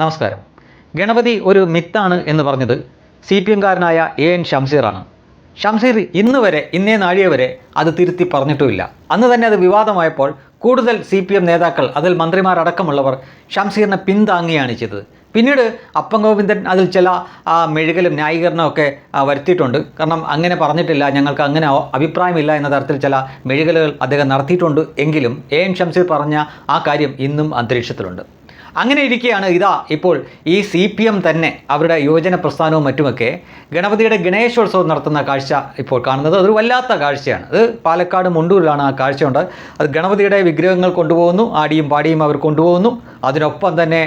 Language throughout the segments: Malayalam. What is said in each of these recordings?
നമസ്കാരം. ഗണപതി ഒരു മിത്താണ് എന്ന് പറഞ്ഞത് സി പി എംകാരനായ എ എൻ ഷംസീറാണ് ഷംസീർ ഇന്ന് വരെ ഇന്നേ നാഴിക വരെ അത് തിരുത്തി പറഞ്ഞിട്ടുമില്ല. അന്ന് തന്നെ അത് വിവാദമായപ്പോൾ കൂടുതൽ സി പി എം നേതാക്കൾ അതിൽ മന്ത്രിമാരടക്കമുള്ളവർ ഷംസീറിനെ പിന്താങ്ങുകയാണ് ചെയ്തത്. പിന്നീട് അപ്പം ഗോവിന്ദൻ അതിൽ ചില മെഴുകലും ന്യായീകരണവും ഒക്കെ വരുത്തിയിട്ടുണ്ട്. കാരണം അങ്ങനെ പറഞ്ഞിട്ടില്ല ഞങ്ങൾക്ക് അങ്ങനെ അഭിപ്രായമില്ല എന്ന തരത്തിൽ ചില മെഴുകലുകൾ അദ്ദേഹം നടത്തിയിട്ടുണ്ട്. എങ്കിലും എ എൻ ഷംസീർ പറഞ്ഞ ആ കാര്യം ഇന്നും അന്തരീക്ഷത്തിലുണ്ട്. അങ്ങനെ ഇരിക്കുകയാണ് ഇതാ ഇപ്പോൾ ഈ സി പി എം തന്നെ അവരുടെ യുവജന പ്രസ്ഥാനവും മറ്റുമൊക്കെ ഗണപതിയുടെ ഗണേശോത്സവം നടത്തുന്ന കാഴ്ച ഇപ്പോൾ കാണുന്നത്. അതൊരു വല്ലാത്ത കാഴ്ചയാണ്. അത് പാലക്കാട് മുണ്ടൂരിലാണ് ആ കാഴ്ച ഉണ്ട് അത് ഗണപതിയുടെ വിഗ്രഹങ്ങൾ കൊണ്ടുപോകുന്നു. ആടിയും പാടിയും അവർ കൊണ്ടുപോകുന്നു. അതിനൊപ്പം തന്നെ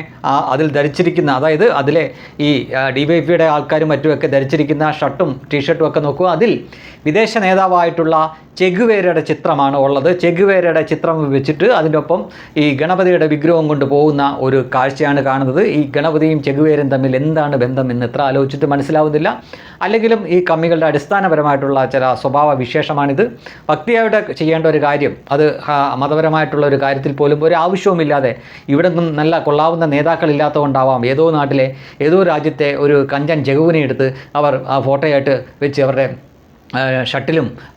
അതിൽ ധരിച്ചിരിക്കുന്ന അതായത് അതിലെ ഈ ഡി വൈ പിയുടെ ആൾക്കാരും മറ്റുമൊക്കെ ധരിച്ചിരിക്കുന്ന ഷർട്ടും ടീഷർട്ടും ഒക്കെ നോക്കുക. അതിൽ വിദേശ നേതാവായിട്ടുള്ള ചെഗുവേരയുടെ ചിത്രമാണ് ഉള്ളത്. ചെഗുവേരയുടെ ചിത്രം വെച്ചിട്ട് അതിന്റെ ഒപ്പം ഈ ഗണപതിയുടെ വിഗ്രഹം കൊണ്ട് പോകുന്ന ഒരു കാഴ്ചയാണ് കാണുന്നത്. ഈ ഗണപതിയും ചെഗുവേരും തമ്മിൽ എന്താണ് ബന്ധം എന്ന് എത്ര ആലോചിച്ചിട്ട് മനസ്സിലാവുന്നില്ല. അല്ലെങ്കിലും ഈ കമ്മികളുടെ അടിസ്ഥാനപരമായിട്ടുള്ള ചില സ്വഭാവ വിശേഷമാണിത്. ഭക്തിയായിട്ട് ചെയ്യേണ്ട ഒരു കാര്യം അത് മതപരമായിട്ടുള്ള ഒരു കാര്യത്തിൽ പോലും ഒരു ആവശ്യവുമില്ലാതെ ഇവിടെ നിന്നും നല്ല കൊള്ളാവുന്ന നേതാക്കളില്ലാത്തതുകൊണ്ടാവാം ഏതോ നാട്ടിലെ ഏതോ രാജ്യത്തെ ഒരു കഞ്ചൻ ജഗുവിനെ എടുത്ത് അവർ ആ ഫോട്ടോയായിട്ട് വെച്ച് അവരുടെ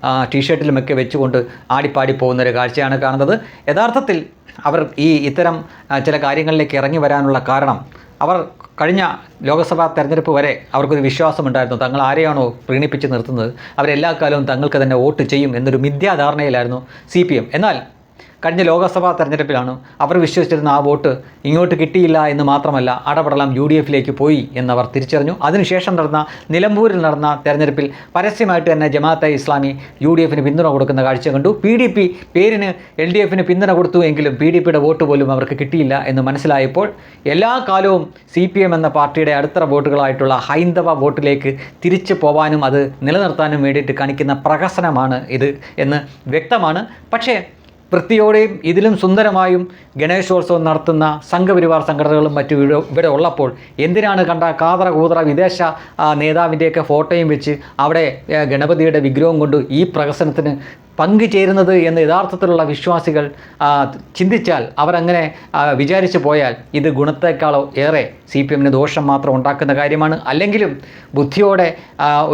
ആ, ടീഷർട്ടിലുമൊക്കെ വെച്ചുകൊണ്ട് ആടിപ്പാടി പോകുന്നൊരു കാഴ്ചയാണ് കാണുന്നത്. യഥാർത്ഥത്തിൽ അവർ ഈ ഇത്തരം ചില കാര്യങ്ങളിലേക്ക് ഇറങ്ങി വരാനുള്ള കാരണം അവർ കഴിഞ്ഞ ലോക്സഭാ തെരഞ്ഞെടുപ്പ് വരെ അവർക്കൊരു വിശ്വാസമുണ്ടായിരുന്നു. തങ്ങൾ ആരെയാണോ പ്രീണിപ്പിച്ച് നിർത്തുന്നത്? അവരെല്ലാ കാലവും തങ്ങൾക്ക് തന്നെ വോട്ട് ചെയ്യും എന്നൊരു മിഥ്യാധാരണയിലായിരുന്നു സി എന്നാൽ കഴിഞ്ഞ ലോക്സഭാ തെരഞ്ഞെടുപ്പിലാണ് അവർ വിശ്വസിച്ചിരുന്ന ആ വോട്ട് ഇങ്ങോട്ട് കിട്ടിയില്ല എന്ന് മാത്രമല്ല അടപടലം യു ഡി എഫിലേക്ക് പോയി എന്നവർ തിരിച്ചറിഞ്ഞു. അതിനുശേഷം നടന്ന നിലമ്പൂരിൽ നടന്ന തെരഞ്ഞെടുപ്പിൽ പരസ്യമായിട്ട് തന്നെ ജമാഅത്തെ ഇസ്ലാമി യു ഡി എഫിന് പിന്തുണ കൊടുക്കുന്ന കാഴ്ച കണ്ടു. പി ഡി പി പേരിന് എൽ ഡി എഫിന് പിന്തുണ കൊടുത്തു എങ്കിലും പി ഡി പിയുടെ വോട്ട് പോലും അവർക്ക് കിട്ടിയില്ല എന്ന് മനസ്സിലായപ്പോൾ എല്ലാ കാലവും സി പി എം എന്ന പാർട്ടിയുടെ അടുത്തറ വോട്ടുകളായിട്ടുള്ള ഹൈന്ദവ വോട്ടിലേക്ക് തിരിച്ചു പോവാനും അത് നിലനിർത്താനും വേണ്ടിയിട്ട് കാണിക്കുന്ന പ്രഹസനമാണ് ഇത് എന്ന് വ്യക്തമാണ്. പക്ഷേ വൃത്തിയോടെയും ഇതിലും സുന്ദരമായും ഗണേശോത്സവം നടത്തുന്ന സംഘപരിവാർ സംഘടനകളും മറ്റു ഇവിടെ ഉള്ളപ്പോൾ എന്തിനാണ് കണ്ട കാതറ കൂതറ വിദേശ നേതാവിന്റെയൊക്കെ ഫോട്ടോയും വെച്ച് അവിടെ ഗണപതിയുടെ വിഗ്രഹം കൊണ്ട് ഈ പ്രഹസനത്തിന് പങ്കുചേരുന്നത് എന്ന് യഥാർത്ഥത്തിലുള്ള വിശ്വാസികൾ ചിന്തിച്ചാൽ അവരങ്ങനെ വിചാരിച്ചു പോയാൽ ഇത് ഗുണത്തേക്കാളോ ഏറെ സി പി എമ്മിന് ദോഷം മാത്രം ഉണ്ടാക്കുന്ന കാര്യമാണ്. അല്ലെങ്കിലും ബുദ്ധിയോടെ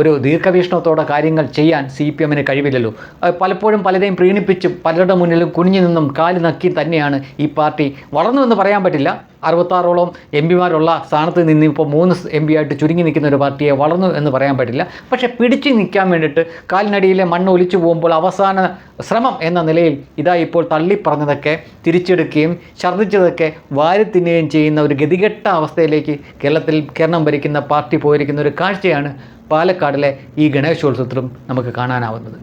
ഒരു ദീർഘവീക്ഷണത്തോടെ കാര്യങ്ങൾ ചെയ്യാൻ സി പി എമ്മിന് കഴിവില്ലല്ലോ. പലപ്പോഴും പലരെയും പ്രീണിപ്പിച്ചും പലരുടെ മുന്നിലും കുനിഞ്ഞു നിന്നും കാൽ നക്കി തന്നെയാണ് ഈ പാർട്ടി വളർന്നു എന്ന് പറയാൻ പറ്റില്ല. അറുപത്താറോളം എം പിമാരുള്ള സ്ഥാനത്ത് നിന്ന് ഇപ്പോൾ മൂന്ന് എം പി ആയിട്ട് ചുരുങ്ങി നിൽക്കുന്ന ഒരു പാർട്ടിയെ വളർന്നു എന്ന് പറയാൻ പറ്റില്ല. പക്ഷേ പിടിച്ചു നിൽക്കാൻ വേണ്ടിയിട്ട് കാലിനടിയിലെ മണ്ണ് ഒലിച്ചു പോകുമ്പോൾ അവസാന ശ്രമം എന്ന നിലയിൽ ഇതാ ഇപ്പോൾ തള്ളിപ്പറഞ്ഞതൊക്കെ തിരിച്ചെടുക്കുകയും ഛർദ്ദിച്ചതൊക്കെ വാരി തിന്നുകയും ചെയ്യുന്ന ഒരു ഗതികെട്ട അവസ്ഥയിലേക്ക് കേരളത്തിൽ കേരളം ഭരിക്കുന്ന പാർട്ടി പോയിരിക്കുന്ന ഒരു കാഴ്ചയാണ് പാലക്കാടിലെ ഈ ഗണേശോത്സവത്തിലും നമുക്ക് കാണാനാവുന്നത്.